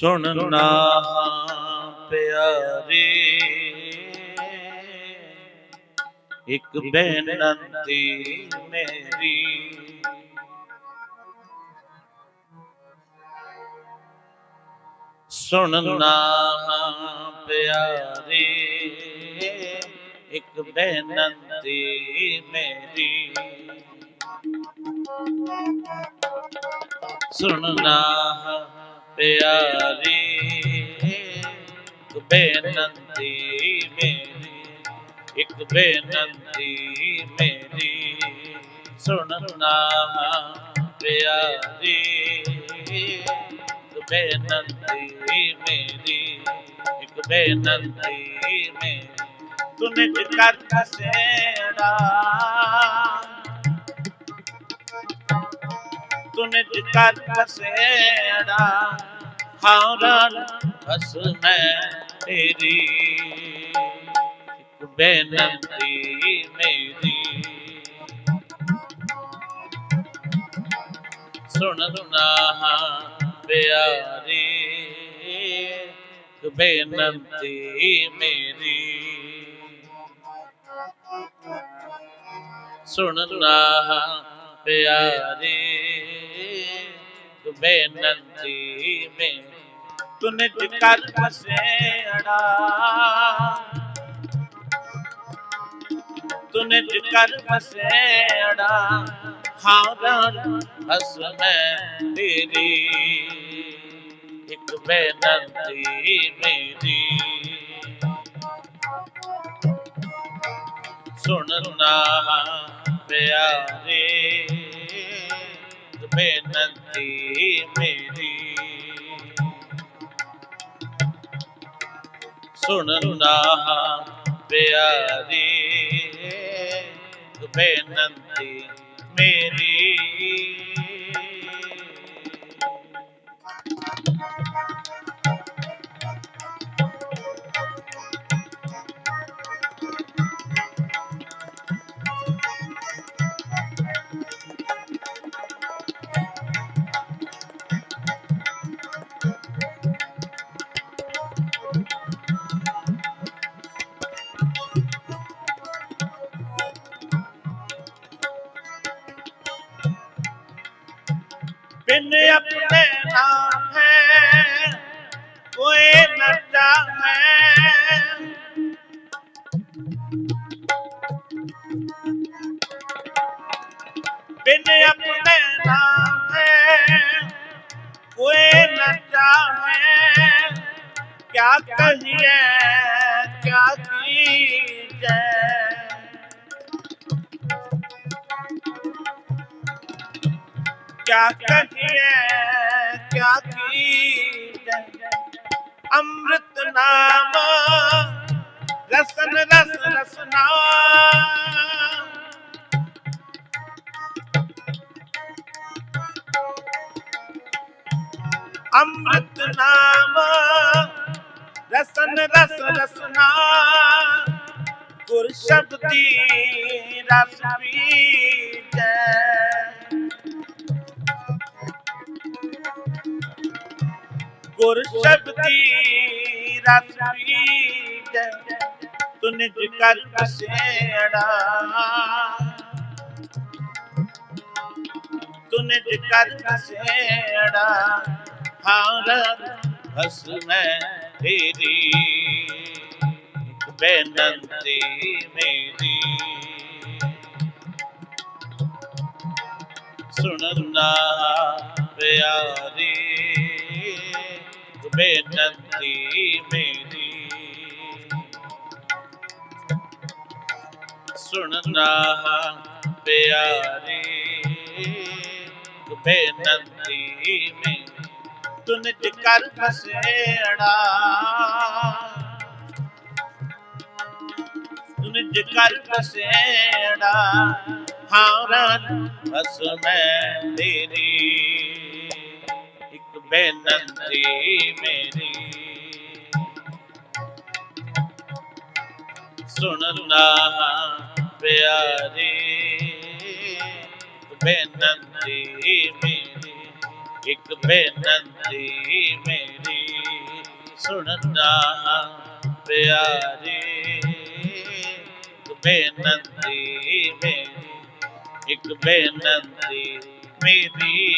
ਸੁਣਨਾ ਪਿਆਰੇ। ਇੱਕ ਬੇਨਤੀ ਮੇਰੀ। ਸੁਣਨਾ ਪਿਆਰੇ। ਇੱਕ ਬੇਨਤੀ ਮੇਰੀ। ਸੁਣਨਾ ਪਿਆਰੀ, ਇੱਕ ਬੇਨੰਤੀ ਮੇਰੀ, ਇੱਕ ਬੇਨੰਤੀ ਮੇਰੀ। ਸੁਣਨਾ ਪਿਆਰੀ, ਇੱਕ ਬੇਨੰਤੀ ਮੇਰੀ, ਇੱਕ ਬੇਨੰਤੀ ਮੇਰੀ। ਤੂੰ ਨਿਜ ਕਰ ਕਸੇੜਾ ਤੂੰ ਨਿਜ ਕਰ ਕਸੇੜਾ ਹਾਰਨ ਹਸ ਮੈਂ ਤੇਰੀ ਇੱਕ ਬੇਨੰਤੀ ਮੇਰੀ ਸੁਣ ਨਾ ਪਿਆਰੀ ਇੱਕ ਬੇਨੰਤੀ ਮੇਰੀ ਸੁਣ ਨਾ ਪਿਆਰੀ ਤੂੰ ਬੇਨੰਤੀ ਮੈਂ ਤੂੰ ਨਿਜ ਕਰ ਨਿਜ ਕਰ ਬਸੇੜਾ ਹਾਰਨ ਹਸ ਮੈਂ ਤੇਰੀ ਇੱਕ ਬੇਨੰਤੀ ਮੇਰੀ। ਸੁਣਨਾ ਪਿਆਰੀ ਬੇਨੰਤੀ ਮੇਰੀ। बिन अपने नाम है कोई न जाने बिन अपने नाम है कोई न जाने क्या कहिए क्या कीजिए ਕਿਆ ਕਹੀਏ, ਕਿਆ ਕੀਜੈ। ਅੰਮ੍ਰਿਤ ਨਾਮ, ਰਸਨ ਰਸ ਰਸਨਾ ਅੰਮ੍ਰਿਤ ਨਾਮ, ਰਸਨ ਰਸ ਰਸਨਾ ਗੁਰ ਸ਼ਬਦੀ ਰਸ ਪੀ ਗੁਰ ਸ਼ਬਦੀ ਰਸ ਪੀਜੈ ਤੂੰ ਨਿਜ ਕਰ ਕਸੇੜਾ ਤੂੰ ਨਿਜ ਕਰ ਕਸੇੜਾ ਹਾਰ ਹਸ ਮੈਂ ਤੇਰੀ ਇੱਕ ਬੇਨੰਤੀ ਮੇਰੀ। ਸੁਣਨਾ ਬੇਨਤੀ ਮੇਰੀ ਸੁਣਨਾ ਪਿਆਰੀ ਬੇਨਤੀ ਮੇਰੀ ਤੂੰ ਨਿਜ ਕਰ ਫਸੇੜਾ ਤੂੰ ਨਿਜ ਕਰ ਫਸੇੜਾ ਹਾਰਨ ਹਸ ਮੈਂ ਤੇਰੀ ਬੇਨਤੀ ਮੇਰੀ ਸੁਣਨਾ ਪਿਆਰੀ ਬੇਨੰਤੀ ਮੇਰੀ ਇੱਕ ਬੇਨੰਤੀ ਮੇਰੀ ਸੁਣਨਾ ਪਿਆਰੀ ਇੱਕ ਮੇਰੀ ਇੱਕ ਬੇਨੰਤੀ ਮੇਰੀ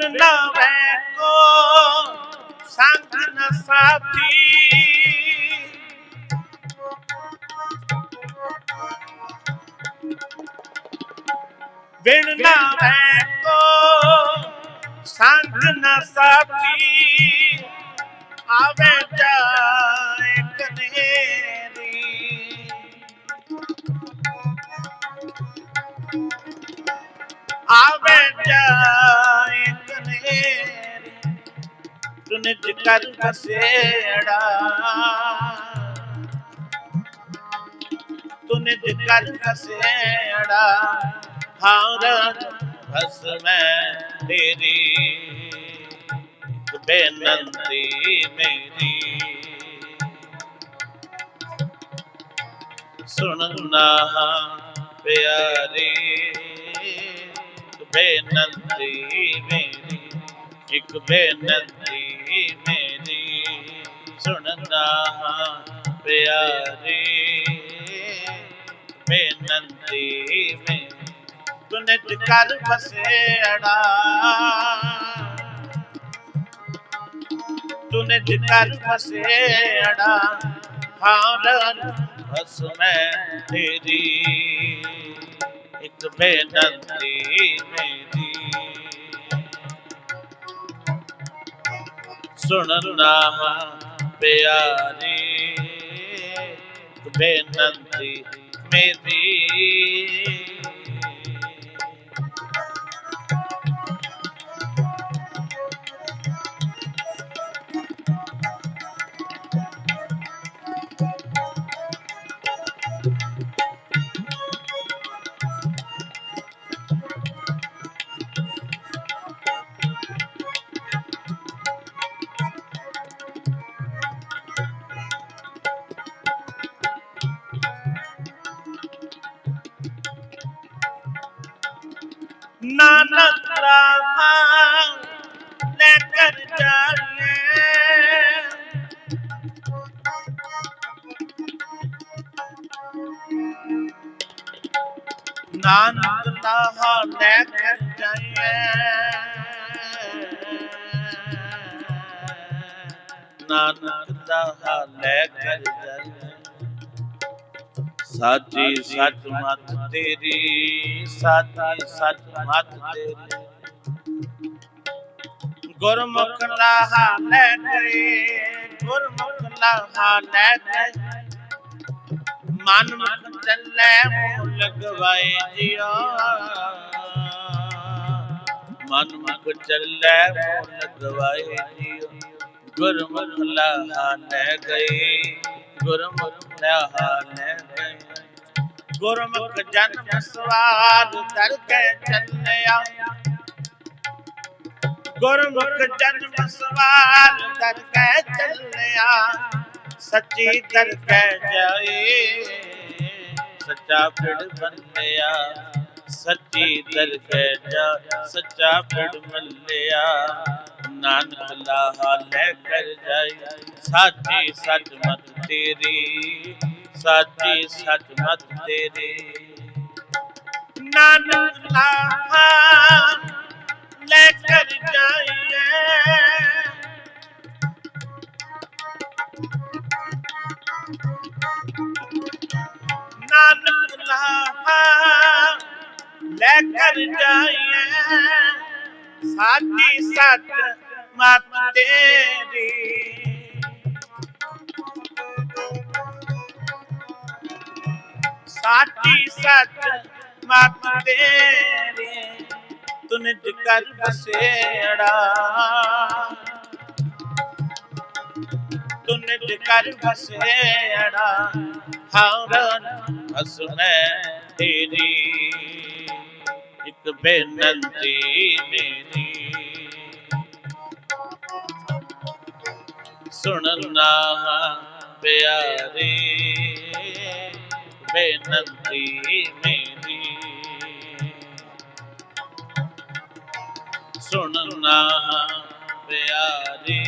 ਬਿਨ ਨਾਵੇਂ ਕੋ ਸੰਗ ਨ ਸਾਥੀ। ਬਿਨ ਨਾਵੇਂ ਕੋ ਸੰਗ ਨ ਸਾਥੀ। ਆਵੇ ਜਾਏ ਕਨੇਰੀ ਆਵੇ ਜਾਏ ਤੂੰ ਨਿਜ ਕਰ ਬਸੇੜਾ ਤੂੰ ਨਿਜ ਕਰ ਬਸੇੜਾ ਹਾਰ ਬਸ ਮੈਂ ਤੇਰੀ, ਬੇਨੰਤੀ ਮੇਰੀ। ਸੁਣਨਾ ਪਿਆਰੇ, ਬੇਨੰਤੀ ਮੇਰੀ। ਇੱਕ ਬੇਨੰਤੀ ਮੇਰੀ ਸੁਣਨਾ ਪਿਆਰੇ ਬੇਨੰਤੀ ਮੇਰੀ ਤੂੰ ਨਿਜ ਕਰ ਬਸੇੜਾ ਤੂੰ ਨਿਜ ਕਰ ਬਸੇੜਾ ਹਾਰ ਬਸ ਮੈਂ ਤੇਰੀ ਇੱਕ ਬੇਨੰਤੀ ਮੇਰੀ ਸੁਣਨਾ ਪਿਆਰੀ ਇੱਕ ਮੇਰੀ। ਨਾਨਕ ਰਾਮਾ ਲੈ ਕਰ ਜਾਏ ਨਾਨਕ ਤਾਹਾ ਲੈ ਕਰ ਜਾਏ ਨਾਨਕ ਤਾਹਾ ਲੈ ਕਰ ਜਾਏ ਸਾਚੀ ਸੱਚ ਮਤ ਤੇਰੀ ਸਾਚੀ ਸੱਚ ਮਤ ਤੇਰੀ। ਗੁਰਮੁਖ ਲਾਹਾ ਲੈ ਗਏ ਗੁਰਮੁਖ ਲਾਹਾ ਲੈ ਗਏ ਮਨ ਮੁਖ ਚੱਲੇ ਮੂਲ ਲਗਵਾਏ ਜਿਆ ਮਨ ਮੁਖ ਚੱਲੇ ਮੂਲ ਲਗਵਾਏ ਜਿਆ ਗੁਰਮੁਖ ਲਾਹਾ ਲੈ ਗਏ ਗੁਰਮੁਖ ਲਾਹਾ ਗਏ ਗੁਰਮੁਖ ਜਨਮ ਸਵਾਲ ਦਰ ਕੇ ਚੱਲਿਆ। ਗੁਰਮੁਖ ਜਨਮ ਸਵਾਲ ਦਰ ਕੇ ਚੱਲਿਆ। ਸੱਚੀ ਦਰ ਕੇ ਜਾਏ, ਸੱਚਾ ਫਿੜ ਬੰਦਿਆ ਸੱਚੀ ਦਰ ਕੇ ਜਾ ਸੱਚਾ ਫਿੜ ਮੱਲਿਆ ਨਾਨਕ ਲਾਹਾ ਲੈ ਕਰ ਜਾਈ। ਸਾਚੀ ਸੱਚ ਮਤ ਤੇਰੀ, ਸਾਚੀ ਸੱਚ ਮਤ ਤੇਰੀ। ਨਾਨਕ ਲਾਹਾ ਲੈ ਕਰ ਜਾਈਏ ਨਾਨਕ ਲਾਹਾ ਲੈ ਕਰ ਜਾਈਏ ਸਾਚੀ ਸੱਚ ਮਤ ਤੇਰੀ ਸਾਚੀ ਸੱਚ ਮਤ ਤੇਰੀ ਤੂੰ ਕਰ ਬਸੇੜਾ। ਤੂੰ ਨਿਜ ਕਰ ਬਸੇੜਾ। ਹਰਨ ਹਸਮੈ ਤੇਰੀ। ਇੱਕ ਬੇਨਤੀ ਮੇਰੀ ਸੁਣਨਾ ਪਿਆਰੀ, ਬੇਨੰਤੀ ਮੇਰੀ। ਸੁਣਨਾ ਪਿਆਰੀ,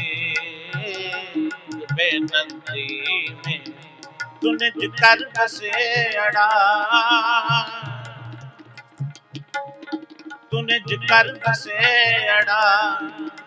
ਬੇਨੰਤੀ ਮੇਰੀ। ਤੂੰ ਨਿਜ ਕਰ ਬਸੇੜਾ ਤੂੰ ਨਿਜ ਬਸੇੜਾ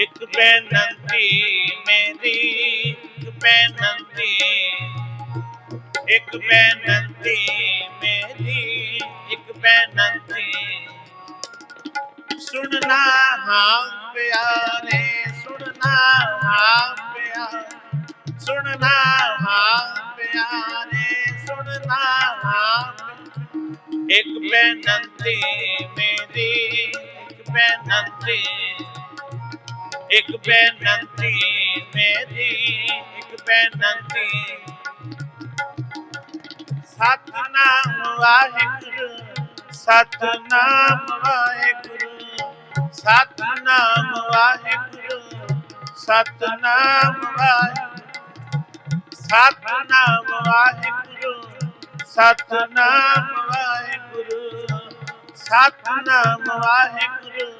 ਇੱਕ ਬੇਨੰਤੀ ਮੇਰੀ, ਇੱਕ ਬੇਨੰਤੀ ਇੱਕ ਬੇਨੰਤੀ ਮੇਰੀ, ਇੱਕ ਬੇਨੰਤੀ। ਸੁਣਨਾ ਹਾਂ ਪਿਆਰੇ, ਸੁਣਨਾ ਹਾਂ ਪਿਆਰੇ, ਸੁਣਨਾ ਹਾਂ ਪਿਆਰੇ, ਸੁਣਨਾ ਹਾਂ ਇੱਕ ਬੇਨੰਤੀ ਮੇਰੀ, ਇੱਕ ਬੇਨੰਤੀ ਇੱਕ ਬੇਨਤੀ ਮੇਰੀ ਇੱਕ ਬੇਨੰਤੀ ਸਤਨਾਮ ਵਾਹਿਗੁਰੂ ਸਤਨਾਮ ਵਾਹਿਗੁਰੂ ਸਤਨਾਮ ਵਾਹਿਗੁਰੂ ਸਤਨਾਮ ਵਾਹਿਗੁਰੂ ਸਤਨਾਮ ਵਾਹਿਗੁਰੂ ਸਤਨਾਮ ਵਾਹਿਗੁਰੂ ਸਤਨਾਮ ਵਾਹਿਗੁਰੂ।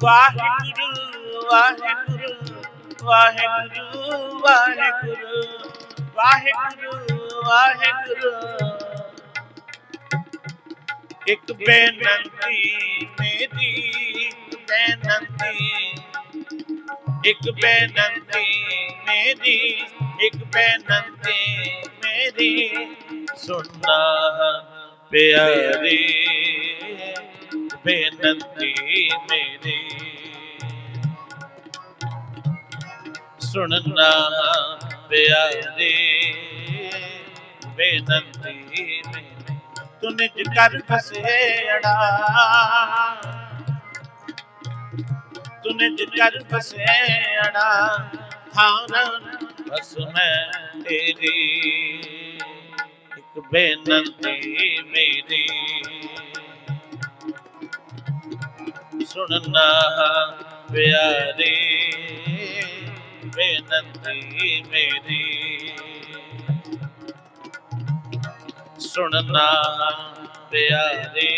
ਵਾਹਿਗੁਰੂ ਵਾਹਿਗੁਰੂ ਵਾਹਿਗੁਰੂ ਵਾਹਿਗੁਰੂ ਵਾਹਿਗੁਰੂ ਵਾਹਿਗੁਰੂ। ਇੱਕ ਬੇਨੰਤੀ ਮੇਰੀ ਇੱਕ ਬੇਨੰਤੀ। ਇੱਕ ਬੇਨੰਤੀ ਮੇਰੀ, ਇੱਕ ਬੇਨੰਤੀ ਮੇਰੀ। ਸੁਣਨਾ ਪਿਆਰੇ ਬੇਨਤੀ ਮੇਰੀ। ਸੁਣਨਾ ਪਿਆਰੀ, ਬੇਨਤੀ ਮੇਰੀ। ਤੂੰ ਨਿਜ ਕਰ ਬਸੇੜਾ ਤੂੰ ਨਿਜ ਕਰ ਬਸੇੜਾ ਥਾਰਨ ਬਸ ਮੈਂ ਤੇਰੀ। ਇੱਕ ਬੇਨੰਤੀ ਮੇਰੀ। सुनना प्यारे बेनती मेरी सुनना प्यारे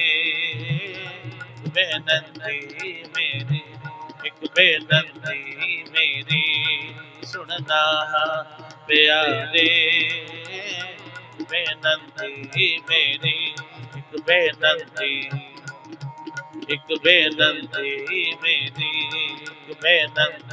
बेनती मेरी एक बेनती मेरी सुनना प्यारे बेनती मेरी एक बेनती हिक भेनंदी मेरी हिक भेनंद